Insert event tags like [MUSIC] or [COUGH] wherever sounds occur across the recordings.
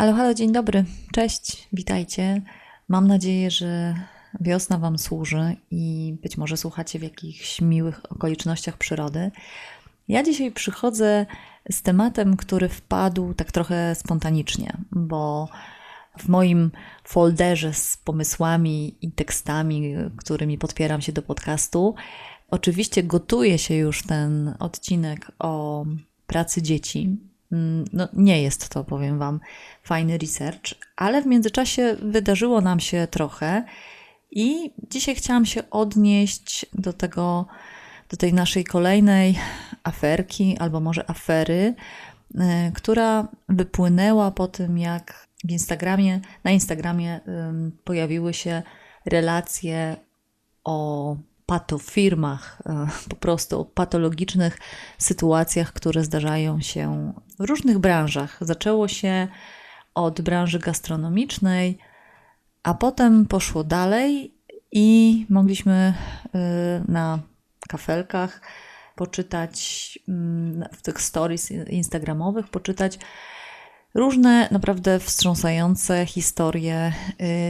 Halo, halo, dzień dobry. Cześć, witajcie. Mam nadzieję, że wiosna Wam służy i być może słuchacie w jakichś miłych okolicznościach przyrody. Ja dzisiaj przychodzę z tematem, który wpadł tak trochę spontanicznie, bo w moim folderze z pomysłami i tekstami, którymi podpieram się do podcastu, oczywiście gotuje się już ten odcinek o pracy dzieci, no, nie jest to, powiem Wam, fajny research, ale w międzyczasie wydarzyło nam się trochę i dzisiaj chciałam się odnieść do tego, do tej naszej kolejnej aferki, albo może afery, e, która wypłynęła po tym, jak w Instagramie, na Instagramie pojawiły się relacje o patofirmach, e, po prostu o patologicznych sytuacjach, które zdarzają się w różnych branżach. Zaczęło się od branży gastronomicznej, a potem poszło dalej i mogliśmy e, na kafelkach poczytać, mm, w tych stories instagramowych, poczytać różne naprawdę wstrząsające historie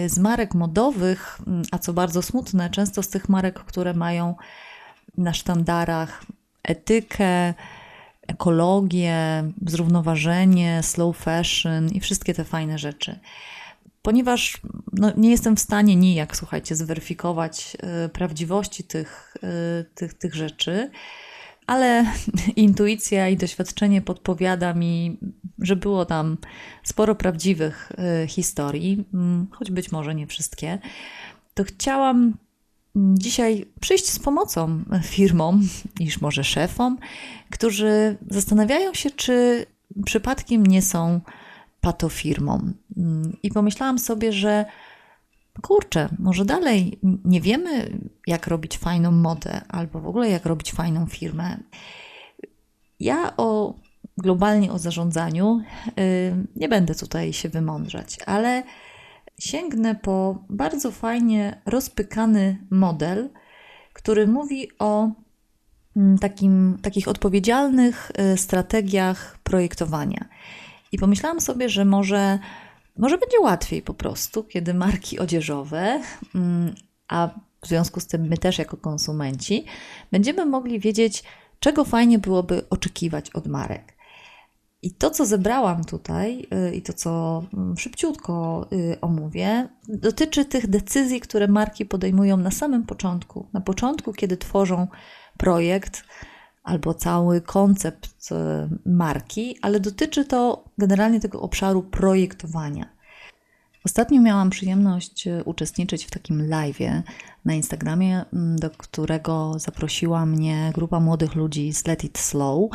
y, z marek modowych, mm, a co bardzo smutne, często z tych marek, które mają na sztandarach etykę, ekologię, zrównoważenie, slow fashion i wszystkie te fajne rzeczy. Ponieważ no, nie jestem w stanie nijak, słuchajcie, zweryfikować y, prawdziwości tych, y, tych, tych rzeczy, ale [LAUGHS] intuicja i doświadczenie podpowiada mi, że było tam sporo prawdziwych y, historii, mm, choć być może nie wszystkie. To chciałam mm, dzisiaj przyjść z pomocą firmom, [LAUGHS] niż może szefom, którzy zastanawiają się, czy przypadkiem nie są patofirmą. Mm, I pomyślałam sobie, że kurczę, może dalej nie wiemy, jak robić fajną modę, albo w ogóle jak robić fajną firmę. Ja o globalnie o zarządzaniu y, nie będę tutaj się wymądrzać, ale sięgnę po bardzo fajnie rozpykany model, który mówi o mm, takim, takich odpowiedzialnych y, strategiach projektowania. I pomyślałam sobie, że może może będzie łatwiej po prostu, kiedy marki odzieżowe, mm, a w związku z tym my też jako konsumenci, będziemy mogli wiedzieć, czego fajnie byłoby oczekiwać od marek. I to, co zebrałam tutaj y, i to, co mm, szybciutko y, omówię, dotyczy tych decyzji, które marki podejmują na samym początku. Na początku, kiedy tworzą projekt, albo cały koncept e, marki, ale dotyczy to generalnie tego obszaru projektowania. Ostatnio miałam przyjemność e, uczestniczyć w takim live na Instagramie, do którego zaprosiła mnie grupa młodych ludzi z Let It Slow.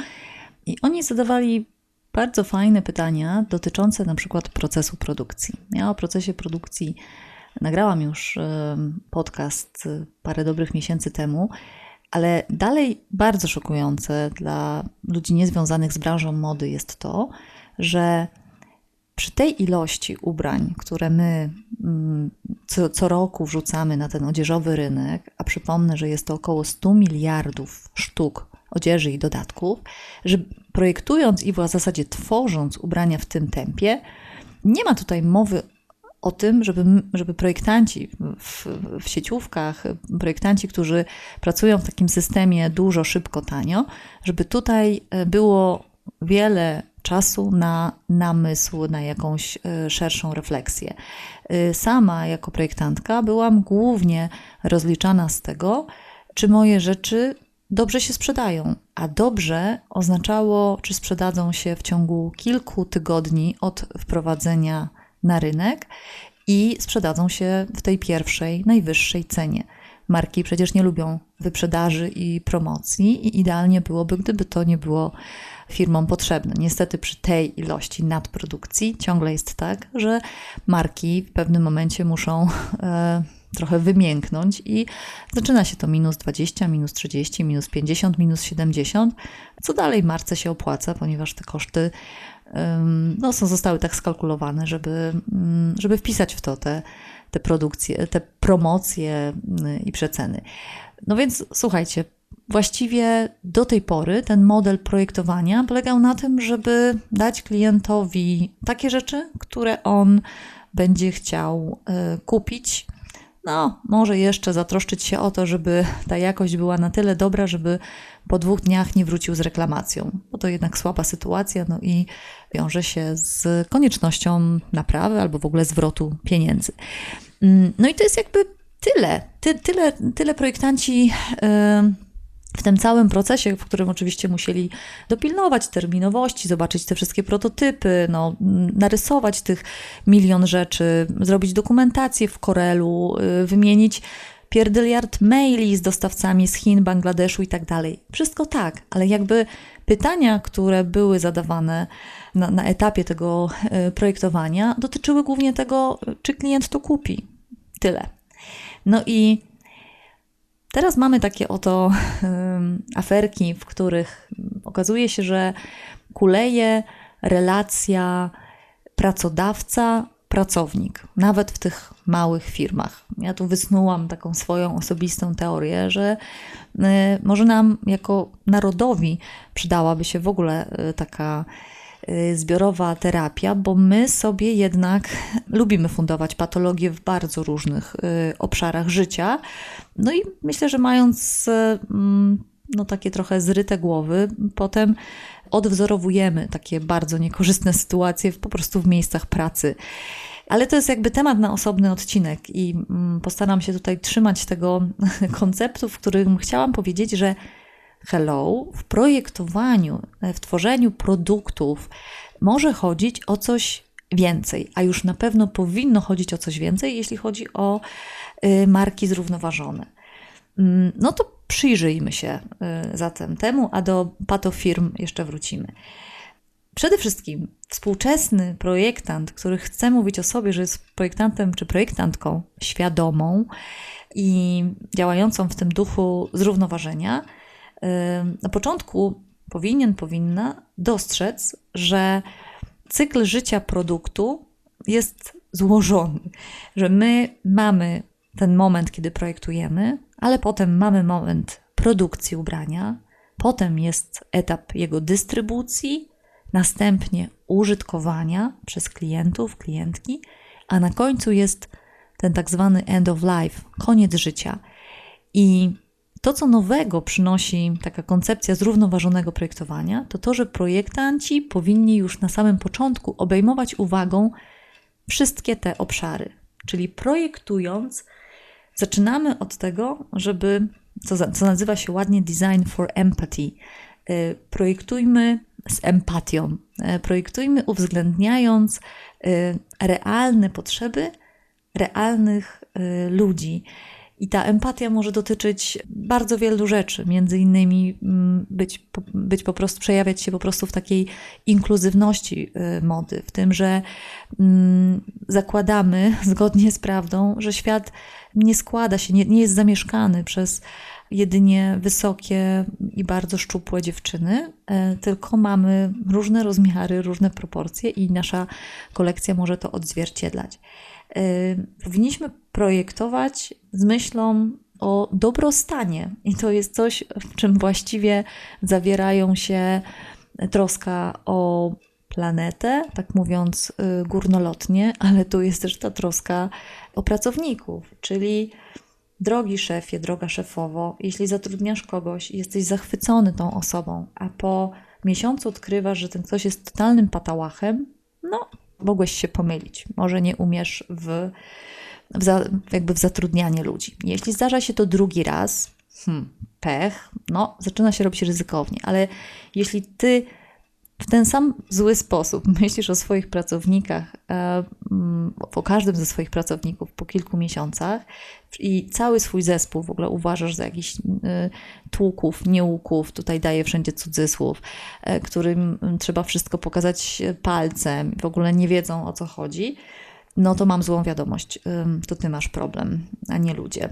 I oni zadawali bardzo fajne pytania dotyczące na przykład procesu produkcji. Ja o procesie produkcji nagrałam już e, podcast parę dobrych miesięcy temu ale dalej bardzo szokujące dla ludzi niezwiązanych z branżą mody jest to, że przy tej ilości ubrań, które my mm, co, co, roku wrzucamy na ten odzieżowy rynek, a przypomnę, że jest to około 100 miliardów sztuk odzieży i dodatków, że projektując i w zasadzie tworząc ubrania w tym tempie, nie ma tutaj mowy o tym, żeby, żeby projektanci w, w sieciówkach, projektanci, którzy pracują w takim systemie dużo, szybko, tanio, żeby tutaj e, było wiele czasu na namysł, na jakąś e, szerszą refleksję. E, sama jako projektantka byłam głównie rozliczana z tego, czy moje rzeczy dobrze się sprzedają. A dobrze oznaczało, czy sprzedadzą się w ciągu kilku tygodni od wprowadzenia na rynek i sprzedadzą się w tej pierwszej, najwyższej cenie. Marki przecież nie lubią wyprzedaży i promocji, i idealnie byłoby, gdyby to nie było firmom potrzebne. Niestety, przy tej ilości nadprodukcji ciągle jest tak, że marki w pewnym momencie muszą e, trochę wymięknąć i zaczyna się to minus 20, minus 30, minus 50, minus 70. Co dalej marce się opłaca, ponieważ te koszty no, są, zostały tak skalkulowane, żeby, mm, żeby wpisać w to te, te produkcje, te promocje mm, i przeceny. No więc słuchajcie, właściwie do tej pory ten model projektowania polegał na tym, żeby dać klientowi takie rzeczy, które on będzie chciał y, kupić. No, może jeszcze zatroszczyć się o to, żeby ta jakość była na tyle dobra, żeby po dwóch dniach nie wrócił z reklamacją, bo to jednak słaba sytuacja, no i wiąże się z koniecznością naprawy albo w ogóle zwrotu pieniędzy. Mm, no i to jest jakby tyle. Ty, tyle, tyle projektanci. W tym całym procesie, w którym oczywiście musieli dopilnować terminowości, zobaczyć te wszystkie prototypy, no, narysować tych milion rzeczy, zrobić dokumentację w Corelu, y, wymienić pierdyliard maili z dostawcami z Chin, Bangladeszu i tak dalej. Wszystko tak, ale jakby pytania, które były zadawane na, na etapie tego y, projektowania, dotyczyły głównie tego, czy klient to kupi. Tyle. No i Teraz mamy takie oto aferki, w których okazuje się, że kuleje relacja pracodawca-pracownik, nawet w tych małych firmach. Ja tu wysnułam taką swoją osobistą teorię, że y, może nam jako narodowi przydałaby się w ogóle y, taka zbiorowa terapia, bo my sobie jednak lubimy fundować patologie w bardzo różnych y, obszarach życia. No i myślę, że mając mm, no, takie trochę zryte głowy, potem odwzorowujemy takie bardzo niekorzystne sytuacje po prostu w miejscach pracy. Ale to jest jakby temat na osobny odcinek i mm, postaram się tutaj trzymać tego [LAUGHS] konceptu, w którym chciałam powiedzieć, że hello, w projektowaniu, e, w tworzeniu produktów może chodzić o coś więcej, a już na pewno powinno chodzić o coś więcej, jeśli chodzi o y, marki zrównoważone. Mm, no to przyjrzyjmy się y, zatem temu, a do patofirm jeszcze wrócimy. Przede wszystkim współczesny projektant, który chce mówić o sobie, że jest projektantem czy projektantką świadomą i działającą w tym duchu zrównoważenia, na początku powinien, powinna dostrzec, że cykl życia produktu jest złożony, że my mamy ten moment, kiedy projektujemy, ale potem mamy moment produkcji ubrania, potem jest etap jego dystrybucji, następnie użytkowania przez klientów, klientki, a na końcu jest ten tak zwany end of life, koniec życia. I to, co nowego przynosi taka koncepcja zrównoważonego projektowania, to to, że projektanci powinni już na samym początku obejmować uwagą wszystkie te obszary. Czyli projektując, zaczynamy od tego, żeby, co, co nazywa się ładnie design for empathy. Y, projektujmy z empatią, y, projektujmy uwzględniając y, realne potrzeby realnych ludzi. I ta empatia może dotyczyć bardzo wielu rzeczy, między innymi mm, być, być po prostu, przejawiać się po prostu w takiej inkluzywności y, mody, w tym, że mm, zakładamy [LAUGHS] zgodnie z prawdą, że świat nie składa się, nie, nie jest zamieszkany przez jedynie wysokie i bardzo szczupłe dziewczyny, y, tylko mamy różne rozmiary, różne proporcje i nasza kolekcja może to odzwierciedlać. Y, powinniśmy projektować z myślą o dobrostanie. I to jest coś, w czym właściwie zawierają się troska o planetę, tak mówiąc y, górnolotnie, ale tu jest też ta troska o pracowników, czyli drogi szefie, droga szefowo, jeśli zatrudniasz kogoś i jesteś zachwycony tą osobą, a po miesiącu odkrywasz, że ten ktoś jest totalnym patałachem, no mogłeś się pomylić. Może nie umiesz w, w za, jakby w zatrudnianie ludzi. Jeśli zdarza się to drugi raz, hmm, pech, no zaczyna się robić ryzykownie, ale jeśli ty w ten sam zły sposób [LAUGHS] myślisz o swoich pracownikach, e, mm, o każdym ze swoich pracowników po kilku miesiącach i cały swój zespół w ogóle uważasz za jakiś e, tłuków, nieuków, tutaj daję wszędzie cudzysłów, e, którym trzeba wszystko pokazać palcem, w ogóle nie wiedzą o co chodzi, no to mam złą wiadomość. To ty masz problem, a nie ludzie.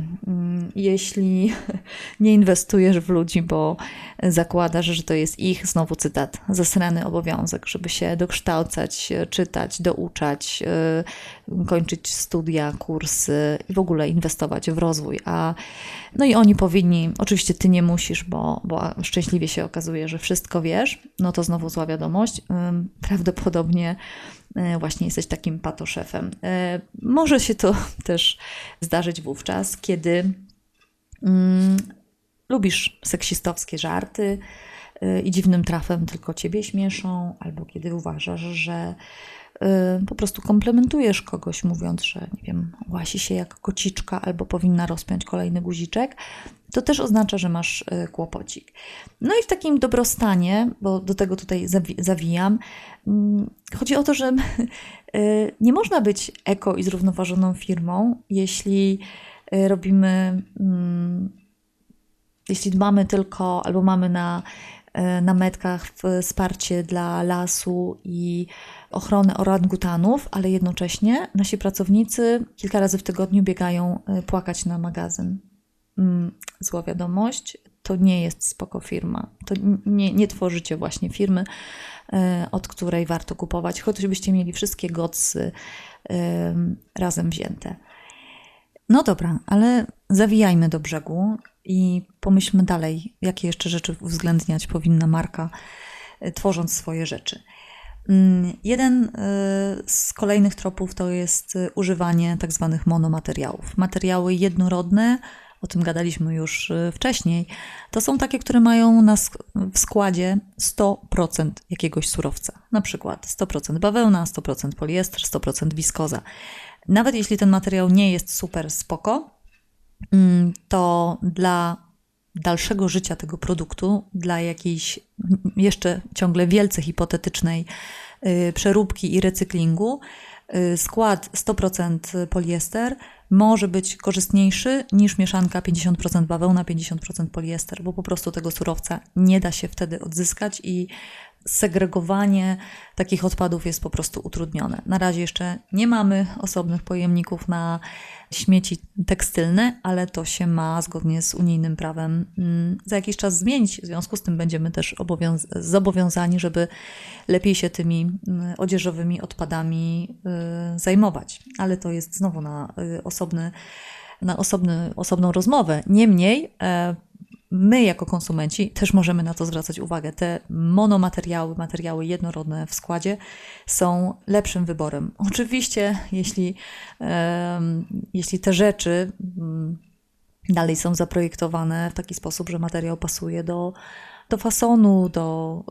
Jeśli [LAUGHS] nie inwestujesz w ludzi, bo zakładasz, że to jest ich, znowu cytat, zasrany obowiązek, żeby się dokształcać, czytać, douczać, y, kończyć studia, kursy i w ogóle inwestować w rozwój. A no i oni powinni, oczywiście ty nie musisz, bo, bo szczęśliwie się okazuje, że wszystko wiesz, no to znowu zła wiadomość. Prawdopodobnie E, właśnie jesteś takim patoszefem. E, może się to [LAUGHS] też zdarzyć wówczas, kiedy mm, lubisz seksistowskie żarty e, i dziwnym trafem tylko ciebie śmieszą, albo kiedy uważasz, że po prostu komplementujesz kogoś, mówiąc, że nie wiem, łasi się jak kociczka, albo powinna rozpiąć kolejny guziczek, to też oznacza, że masz kłopocik. No i w takim dobrostanie, bo do tego tutaj zawijam, mm, chodzi o to, że [LAUGHS] nie można być eko i zrównoważoną firmą, jeśli robimy, mm, jeśli dbamy tylko albo mamy na, na metkach wsparcie dla lasu i ochrony orangutanów, ale jednocześnie nasi pracownicy kilka razy w tygodniu biegają płakać na magazyn. Mm, zła wiadomość, to nie jest spoko firma. To nie, nie tworzycie właśnie firmy, e, od której warto kupować, choćbyście mieli wszystkie godsy e, razem wzięte. No dobra, ale zawijajmy do brzegu i pomyślmy dalej, jakie jeszcze rzeczy uwzględniać powinna marka, e, tworząc swoje rzeczy. Mm, jeden z kolejnych tropów to jest używanie tak zwanych monomateriałów. Materiały jednorodne, o tym gadaliśmy już wcześniej, to są takie, które mają na, w składzie 100% jakiegoś surowca. Na przykład 100% bawełna, 100% poliester, 100% wiskoza. Nawet jeśli ten materiał nie jest super spoko, to dla dalszego życia tego produktu, dla jakiejś jeszcze ciągle wielce hipotetycznej y, przeróbki i recyklingu, y, skład 100% poliester może być korzystniejszy niż mieszanka 50% bawełna, 50% poliester, bo po prostu tego surowca nie da się wtedy odzyskać i segregowanie takich odpadów jest po prostu utrudnione. Na razie jeszcze nie mamy osobnych pojemników na śmieci tekstylne, ale to się ma zgodnie z unijnym prawem mm, za jakiś czas zmienić. W związku z tym będziemy też zobowiązani, żeby lepiej się tymi mm, odzieżowymi odpadami y, zajmować. Ale to jest znowu na y, osobny na osobny, osobną rozmowę. Niemniej e, my jako konsumenci też możemy na to zwracać uwagę. Te monomateriały, materiały jednorodne w składzie są lepszym wyborem. Oczywiście, jeśli, jeśli te rzeczy mm, dalej są zaprojektowane w taki sposób, że materiał pasuje do, do fasonu, do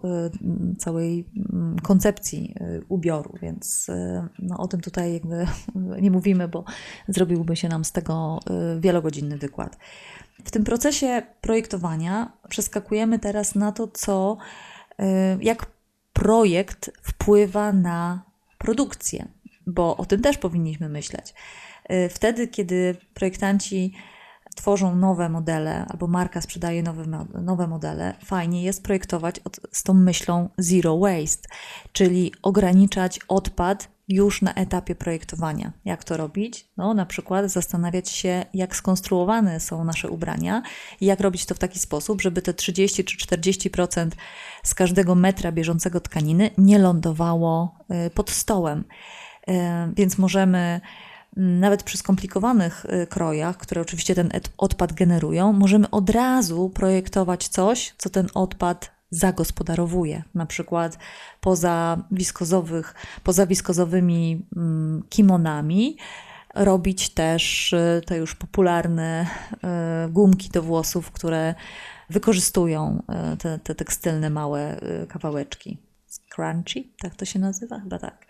y, całej mm, koncepcji y, ubioru, więc y, no, o tym tutaj jakby [LAUGHS] nie mówimy, bo zrobiłby się nam z tego wielogodzinny wykład. W tym procesie projektowania przeskakujemy teraz na to, co, jak projekt wpływa na produkcję, bo o tym też powinniśmy myśleć. Wtedy, kiedy projektanci tworzą nowe modele, albo marka sprzedaje nowe, nowe modele, fajnie jest projektować od, z tą myślą zero waste, czyli ograniczać odpad już na etapie projektowania. Jak to robić? No, na przykład zastanawiać się, jak skonstruowane są nasze ubrania i jak robić to w taki sposób, żeby te 30 czy 40% z każdego metra bieżącego tkaniny nie lądowało y, pod stołem. Y, więc możemy nawet przy skomplikowanych y, krojach, które oczywiście ten odpad generują, możemy od razu projektować coś, co ten odpad zagospodarowuje. Na przykład poza, wiskozowych, poza wiskozowymi mm, kimonami robić też y, te już popularne y, gumki do włosów, które wykorzystują te, te tekstylne małe kawałeczki. Scrunchy, tak to się nazywa? Chyba tak.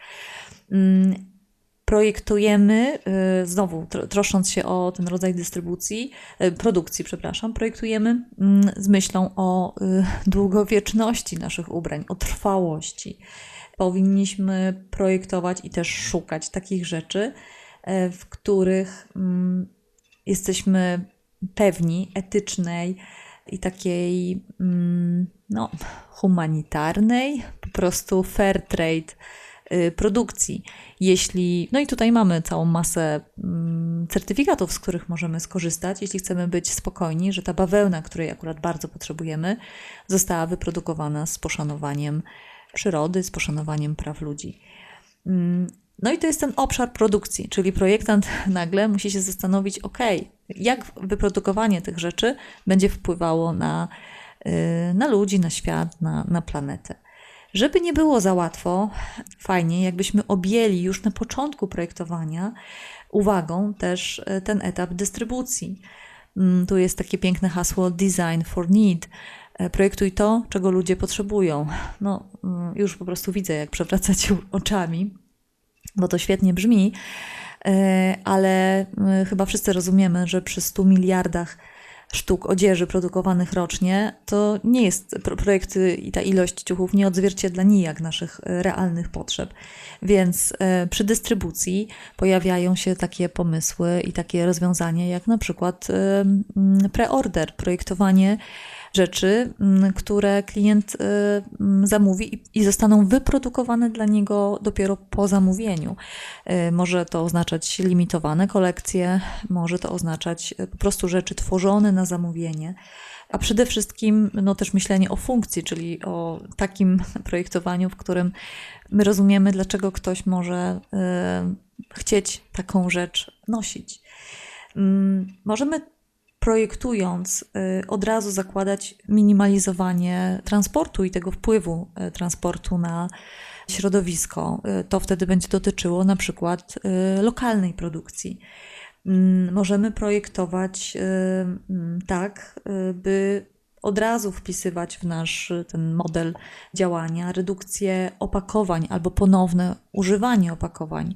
Projektujemy, y, znowu troszcząc się o ten rodzaj dystrybucji, y, produkcji, przepraszam, projektujemy mm, z myślą o y, długowieczności naszych ubrań, o trwałości. Powinniśmy projektować i też szukać takich rzeczy, w których mm, jesteśmy pewni etycznej i takiej mm, no, humanitarnej, po prostu fair trade produkcji. Jeśli, no i tutaj mamy całą masę mm, certyfikatów, z których możemy skorzystać, jeśli chcemy być spokojni, że ta bawełna, której akurat bardzo potrzebujemy, została wyprodukowana z poszanowaniem przyrody, z poszanowaniem praw ludzi. Mm, no i to jest ten obszar produkcji, czyli projektant [LAUGHS] nagle musi się zastanowić, ok, jak wyprodukowanie tych rzeczy będzie wpływało na, y, na ludzi, na świat, na, na planetę. Żeby nie było za łatwo, fajnie, jakbyśmy objęli już na początku projektowania uwagą też y, ten etap dystrybucji. Mm, tu jest takie piękne hasło Design for Need. E, projektuj to, czego ludzie potrzebują. No, mm, już po prostu widzę, jak przewracacie oczami bo to świetnie brzmi, e, ale e, chyba wszyscy rozumiemy, że przy 100 miliardach sztuk odzieży produkowanych rocznie, to nie jest projekty i ta ilość ciuchów nie odzwierciedla nijak naszych e, realnych potrzeb. Więc przy dystrybucji pojawiają się takie pomysły i takie rozwiązania, jak na przykład preorder, projektowanie rzeczy, mm, które klient y, mm, zamówi i zostaną wyprodukowane dla niego dopiero po zamówieniu. Y, może to oznaczać limitowane kolekcje, może to oznaczać y, po prostu rzeczy tworzone na zamówienie a przede wszystkim no, też myślenie o funkcji, czyli o takim [LAUGHS] projektowaniu, w którym my rozumiemy, dlaczego ktoś może y, chcieć taką rzecz nosić. Y, możemy projektując y, od razu zakładać minimalizowanie transportu i tego wpływu y, transportu na środowisko. Y, to wtedy będzie dotyczyło na przykład lokalnej produkcji. Mm, możemy projektować mm, tak, by od razu wpisywać w nasz ten model działania redukcję opakowań albo ponowne używanie opakowań.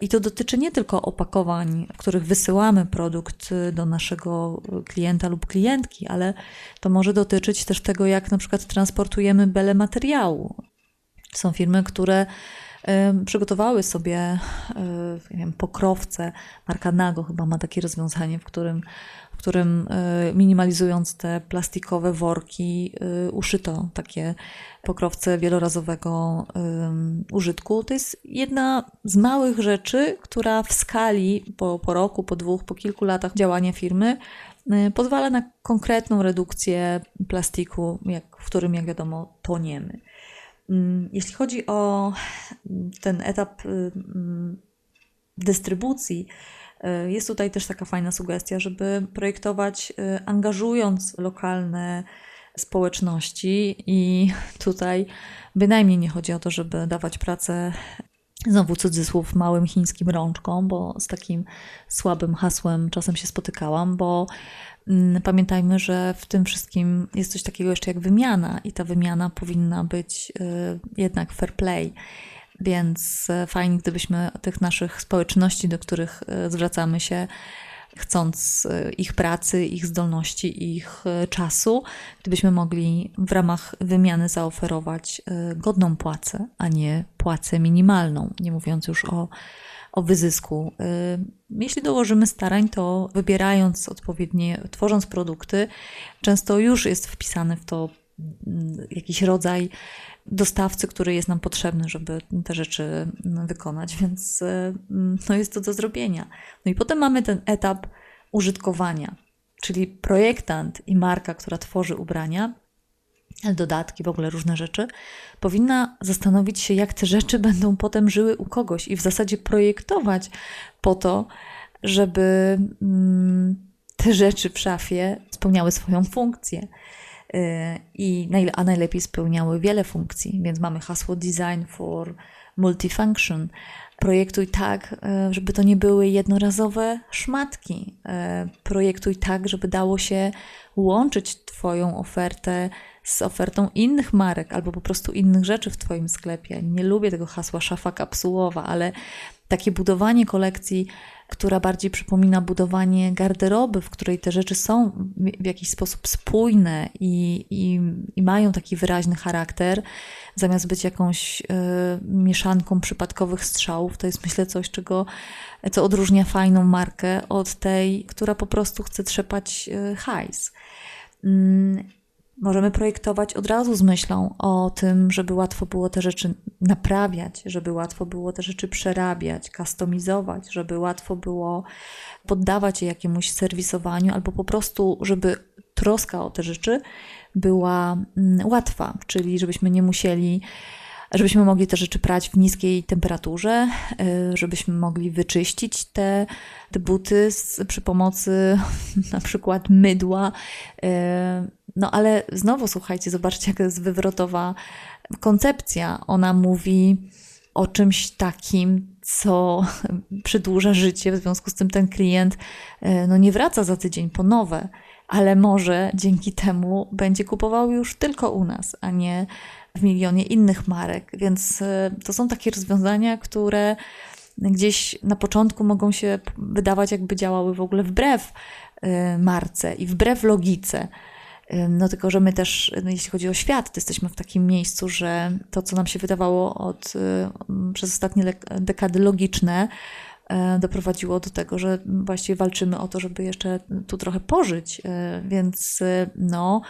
I to dotyczy nie tylko opakowań, w których wysyłamy produkt do naszego klienta lub klientki, ale to może dotyczyć też tego, jak na przykład transportujemy bele materiału. Są firmy, które przygotowały sobie nie wiem, pokrowce. Marka Nago chyba ma takie rozwiązanie, w którym którym e, minimalizując te plastikowe worki, e, uszyto takie pokrowce wielorazowego użytku. To jest jedna z małych rzeczy, która w skali po, po roku, po dwóch, po kilku latach działania firmy e, pozwala na konkretną redukcję plastiku, jak, w którym, jak wiadomo, toniemy. Mm, jeśli chodzi o ten etap dystrybucji, jest tutaj też taka fajna sugestia, żeby projektować e, angażując lokalne społeczności i [LAUGHS] tutaj bynajmniej nie chodzi o to, żeby dawać pracę znowu cudzysłów małym chińskim rączkom, bo z takim słabym hasłem czasem się spotykałam, bo mm, pamiętajmy, że w tym wszystkim jest coś takiego jeszcze jak wymiana i ta wymiana powinna być y, jednak fair play. Więc e, fajnie, gdybyśmy tych naszych społeczności, do których e, zwracamy się, chcąc e, ich pracy, ich zdolności, ich czasu, gdybyśmy mogli w ramach wymiany zaoferować godną płacę, a nie płacę minimalną, nie mówiąc już o, o wyzysku. Jeśli dołożymy starań, to wybierając odpowiednie, tworząc produkty, często już jest wpisany w to jakiś rodzaj dostawcy, który jest nam potrzebny, żeby te rzeczy wykonać, więc mm, no jest to do zrobienia. No i potem mamy ten etap użytkowania, czyli projektant i marka, która tworzy ubrania, dodatki, w ogóle różne rzeczy, powinna zastanowić się, jak te rzeczy będą potem żyły u kogoś i w zasadzie projektować po to, żeby mm, te rzeczy w szafie spełniały swoją funkcję. Y, i a najlepiej spełniały wiele funkcji. Więc mamy hasło Design for Multifunction. Projektuj tak, y, żeby to nie były jednorazowe szmatki. Y, projektuj tak, żeby dało się łączyć Twoją ofertę z ofertą innych marek albo po prostu innych rzeczy w Twoim sklepie. Nie lubię tego hasła szafa kapsułowa, ale takie budowanie kolekcji która bardziej przypomina budowanie garderoby, w której te rzeczy są w jakiś sposób spójne i, i, i mają taki wyraźny charakter, zamiast być jakąś y, mieszanką przypadkowych strzałów. To jest myślę coś, czego, co odróżnia fajną markę od tej, która po prostu chce trzepać y, hajs. Y, Możemy projektować od razu z myślą o tym, żeby łatwo było te rzeczy naprawiać, żeby łatwo było te rzeczy przerabiać, kustomizować, żeby łatwo było poddawać je jakiemuś serwisowaniu, albo po prostu, żeby troska o te rzeczy była mm, łatwa, czyli żebyśmy nie musieli żebyśmy mogli te rzeczy prać w niskiej temperaturze, y, żebyśmy mogli wyczyścić te, te buty z, przy pomocy [LAUGHS] na przykład mydła. No ale znowu słuchajcie, zobaczcie, jaka jest wywrotowa koncepcja. Ona mówi o czymś takim, co [LAUGHS] przedłuża życie, w związku z tym ten klient y, no, nie wraca za tydzień po nowe, ale może dzięki temu będzie kupował już tylko u nas, a nie w milionie innych marek. Więc e, to są takie rozwiązania, które gdzieś na początku mogą się wydawać, jakby działały w ogóle wbrew e, marce i wbrew logice. No tylko, że my też, no jeśli chodzi o świat, to jesteśmy w takim miejscu, że to, co nam się wydawało od, przez ostatnie dekady logiczne, doprowadziło do tego, że właściwie walczymy o to, żeby jeszcze tu trochę pożyć. Więc no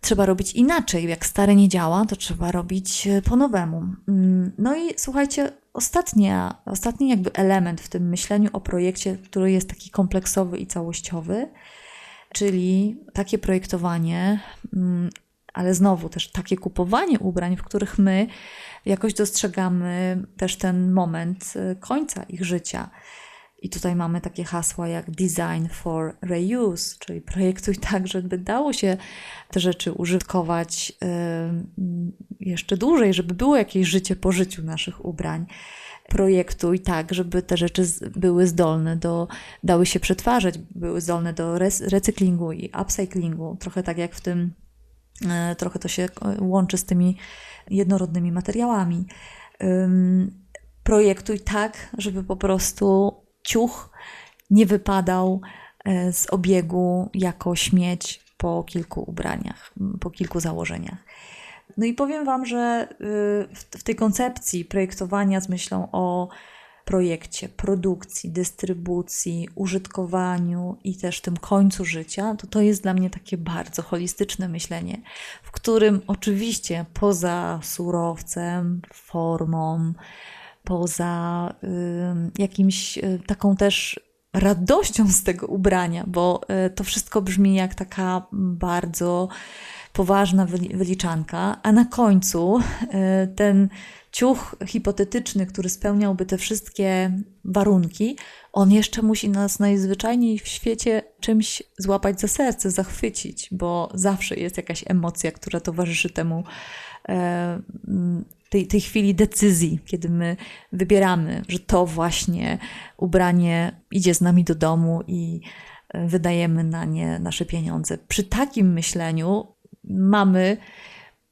trzeba robić inaczej. Jak stare nie działa, to trzeba robić po nowemu. Mm, no i słuchajcie, ostatnia, ostatni jakby element w tym myśleniu o projekcie, który jest taki kompleksowy i całościowy, czyli takie projektowanie, mm, ale znowu też takie kupowanie ubrań, w których my jakoś dostrzegamy też ten moment e, końca ich życia. I tutaj mamy takie hasła jak design for reuse, czyli projektuj [LAUGHS] tak, żeby dało się te rzeczy użytkować jeszcze dłużej, żeby było jakieś życie po życiu naszych ubrań. Projektuj tak, żeby te rzeczy były zdolne do, dały się przetwarzać, były zdolne do recyklingu i upcyclingu. Trochę tak jak w tym, e, trochę to się łączy z tymi jednorodnymi materiałami. Projektuj tak, żeby po prostu ciuch nie wypadał e, z obiegu jako śmieć po kilku ubraniach, po kilku założeniach. No i powiem Wam, że y, w tej koncepcji projektowania z myślą o projekcie, produkcji, dystrybucji, użytkowaniu i też tym końcu życia, to to jest dla mnie takie bardzo holistyczne myślenie, w którym oczywiście poza surowcem, formą, poza y, jakimś y, taką też radością z tego ubrania, bo y, to wszystko brzmi jak taka bardzo poważna wyliczanka, a na końcu ten ciuch hipotetyczny, który spełniałby te wszystkie warunki, on jeszcze musi nas najzwyczajniej w świecie czymś złapać za serce, zachwycić, bo zawsze jest jakaś emocja, która towarzyszy temu e, tej, tej chwili decyzji, kiedy my wybieramy, że to właśnie ubranie idzie z nami do domu i e, wydajemy na nie nasze pieniądze. Przy takim myśleniu mamy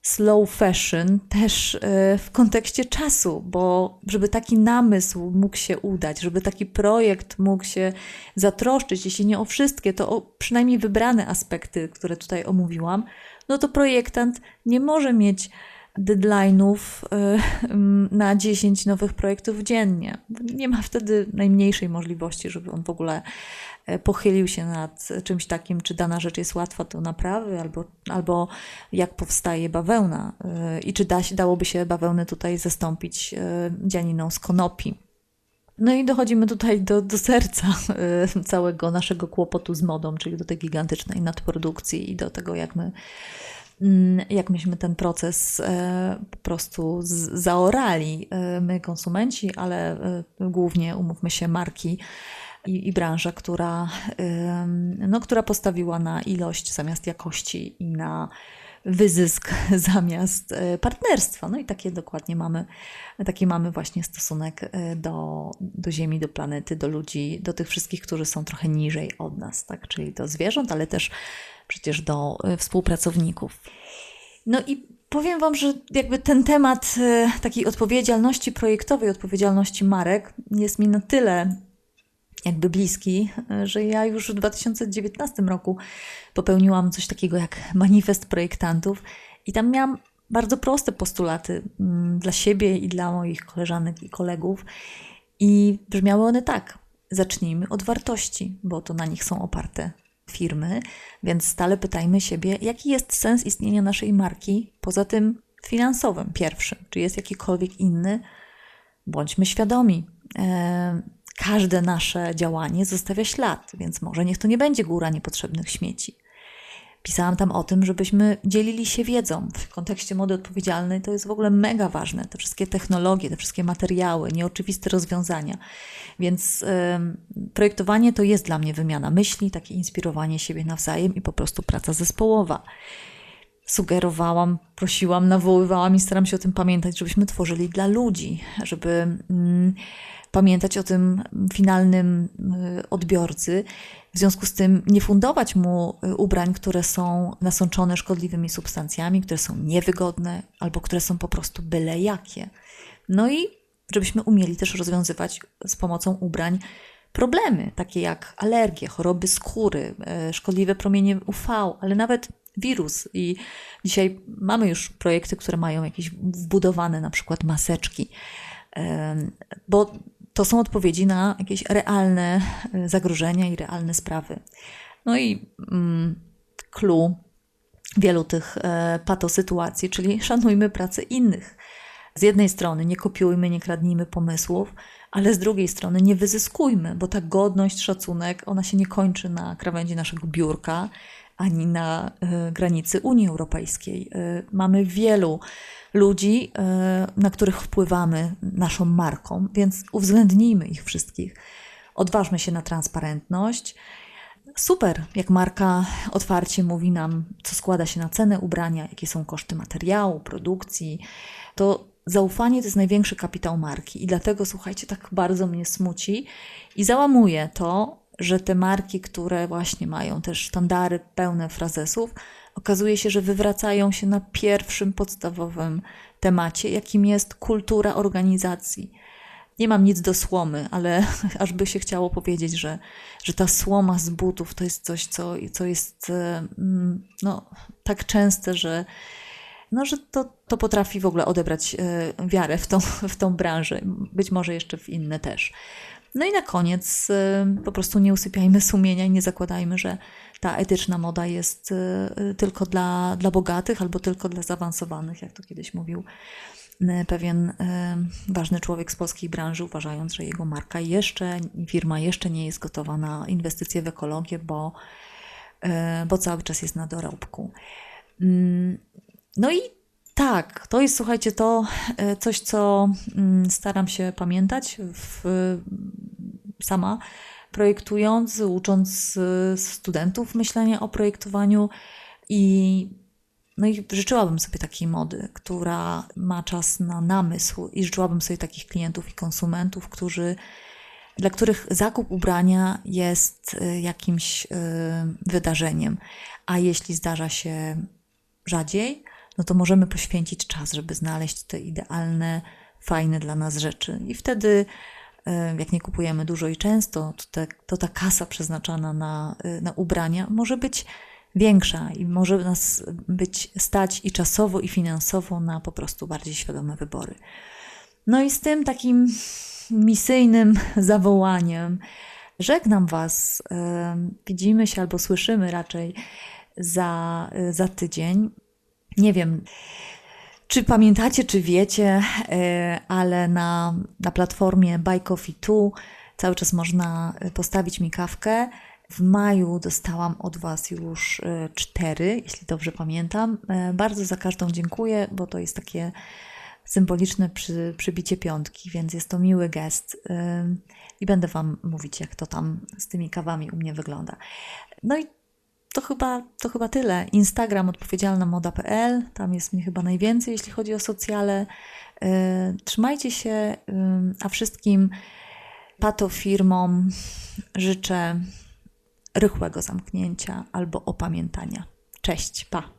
slow fashion też e, w kontekście czasu, bo żeby taki namysł mógł się udać, żeby taki projekt mógł się zatroszczyć, jeśli nie o wszystkie, to o przynajmniej wybrane aspekty, które tutaj omówiłam, no to projektant nie może mieć deadline'ów y, [LAUGHS] na 10 nowych projektów dziennie. Nie ma wtedy najmniejszej możliwości, żeby on w ogóle e, pochylił się nad czymś takim, czy dana rzecz jest łatwa do naprawy, albo, albo jak powstaje bawełna y, i czy da, dałoby się bawełnę tutaj zastąpić y, dzianiną z konopi. No i dochodzimy tutaj do, do serca całego naszego kłopotu z modą, czyli do tej gigantycznej nadprodukcji i do tego, jak my jak myśmy ten proces e, po prostu zaorali, e, my konsumenci, ale e, głównie umówmy się marki i, i branża, która, no, która postawiła na ilość zamiast jakości i na wyzysk [LAUGHS] zamiast partnerstwa. No i takie dokładnie mamy, taki mamy właśnie stosunek do, do Ziemi, do planety, do ludzi, do tych wszystkich, którzy są trochę niżej od nas, tak? czyli do zwierząt, ale też przecież do y, współpracowników. No i powiem Wam, że jakby ten temat y, takiej odpowiedzialności projektowej, odpowiedzialności marek jest mi na tyle jakby bliski, y, że ja już w 2019 roku popełniłam coś takiego jak manifest projektantów i tam miałam bardzo proste postulaty mm, dla siebie i dla moich koleżanek i kolegów i brzmiały one tak. Zacznijmy od wartości, bo to na nich są oparte firmy, więc stale pytajmy siebie, jaki jest sens istnienia naszej marki poza tym finansowym pierwszym, czy jest jakikolwiek inny. Bądźmy świadomi. E, każde nasze działanie zostawia ślad, więc może niech to nie będzie góra niepotrzebnych śmieci. Pisałam tam o tym, żebyśmy dzielili się wiedzą. W kontekście mody odpowiedzialnej to jest w ogóle mega ważne. Te wszystkie technologie, te wszystkie materiały, nieoczywiste rozwiązania. Więc y, projektowanie to jest dla mnie wymiana myśli, takie inspirowanie siebie nawzajem i po prostu praca zespołowa. Sugerowałam, prosiłam, nawoływałam i staram się o tym pamiętać, żebyśmy tworzyli dla ludzi, żeby. Y, pamiętać o tym finalnym y, odbiorcy. W związku z tym nie fundować mu y, ubrań, które są nasączone szkodliwymi substancjami, które są niewygodne albo które są po prostu byle jakie. No i żebyśmy umieli też rozwiązywać z pomocą ubrań problemy, takie jak alergie, choroby skóry, y, szkodliwe promienie UV, ale nawet wirus. I dzisiaj mamy już projekty, które mają jakieś wbudowane na przykład maseczki, bo to są odpowiedzi na jakieś realne e, zagrożenia i realne sprawy. No i mm, clue wielu tych e, patosytuacji, czyli szanujmy pracę innych. Z jednej strony nie kopiujmy, nie kradnijmy pomysłów, ale z drugiej strony nie wyzyskujmy, bo ta godność, szacunek, ona się nie kończy na krawędzi naszego biurka ani na y, granicy Unii Europejskiej. Y, mamy wielu ludzi, e, na których wpływamy naszą marką, więc uwzględnijmy ich wszystkich. Odważmy się na transparentność. Super, jak marka otwarcie mówi nam, co składa się na cenę ubrania, jakie są koszty materiału, produkcji. To zaufanie to jest największy kapitał marki i dlatego, słuchajcie, tak bardzo mnie smuci i załamuje to, że te marki, które właśnie mają też sztandary pełne frazesów, okazuje się, że wywracają się na pierwszym podstawowym temacie, jakim jest kultura organizacji. Nie mam nic do słomy, ale [LAUGHS] aż by się chciało powiedzieć, że, że ta słoma z butów to jest coś, co, co jest mm, no, tak częste, że, no, że to, to potrafi w ogóle odebrać e, wiarę w tą, w tą branżę, być może jeszcze w inne też. No i na koniec y, po prostu nie usypiajmy sumienia i nie zakładajmy, że ta etyczna moda jest y, tylko dla, dla bogatych albo tylko dla zaawansowanych, jak to kiedyś mówił y, pewien ważny człowiek z polskiej branży, uważając, że jego marka jeszcze, firma jeszcze nie jest gotowa na inwestycje w ekologię, bo, bo cały czas jest na dorobku. Mm, no i tak, to jest, słuchajcie, to e, coś, co mm, staram się pamiętać w, sama projektując, ucząc e, studentów myślenia o projektowaniu i no i życzyłabym sobie takiej mody, która ma czas na namysł i życzyłabym sobie takich klientów i konsumentów, którzy, dla których zakup ubrania jest e, jakimś wydarzeniem. A jeśli zdarza się rzadziej, no to możemy poświęcić czas, żeby znaleźć te idealne, fajne dla nas rzeczy. I wtedy, e, jak nie kupujemy dużo i często, to, te, to ta kasa przeznaczana na, e, na ubrania może być większa i może nas być stać i czasowo, i finansowo na po prostu bardziej świadome wybory. No i z tym takim misyjnym [LAUGHS] zawołaniem żegnam Was. E, widzimy się albo słyszymy raczej za, za tydzień. Nie wiem, czy pamiętacie, czy wiecie, e, ale na, na platformie Buy Coffee 2 cały czas można postawić mi kawkę. W maju dostałam od Was już e, cztery, jeśli dobrze pamiętam. E, bardzo za każdą dziękuję, bo to jest takie symboliczne przy, przybicie piątki, więc jest to miły gest. I będę Wam mówić, jak to tam z tymi kawami u mnie wygląda. No i to chyba, to chyba tyle. Instagram odpowiedzialna moda.pl, tam jest mnie chyba najwięcej, jeśli chodzi o socjale. E, trzymajcie się, a wszystkim patofirmom życzę rychłego zamknięcia albo opamiętania. Cześć, pa!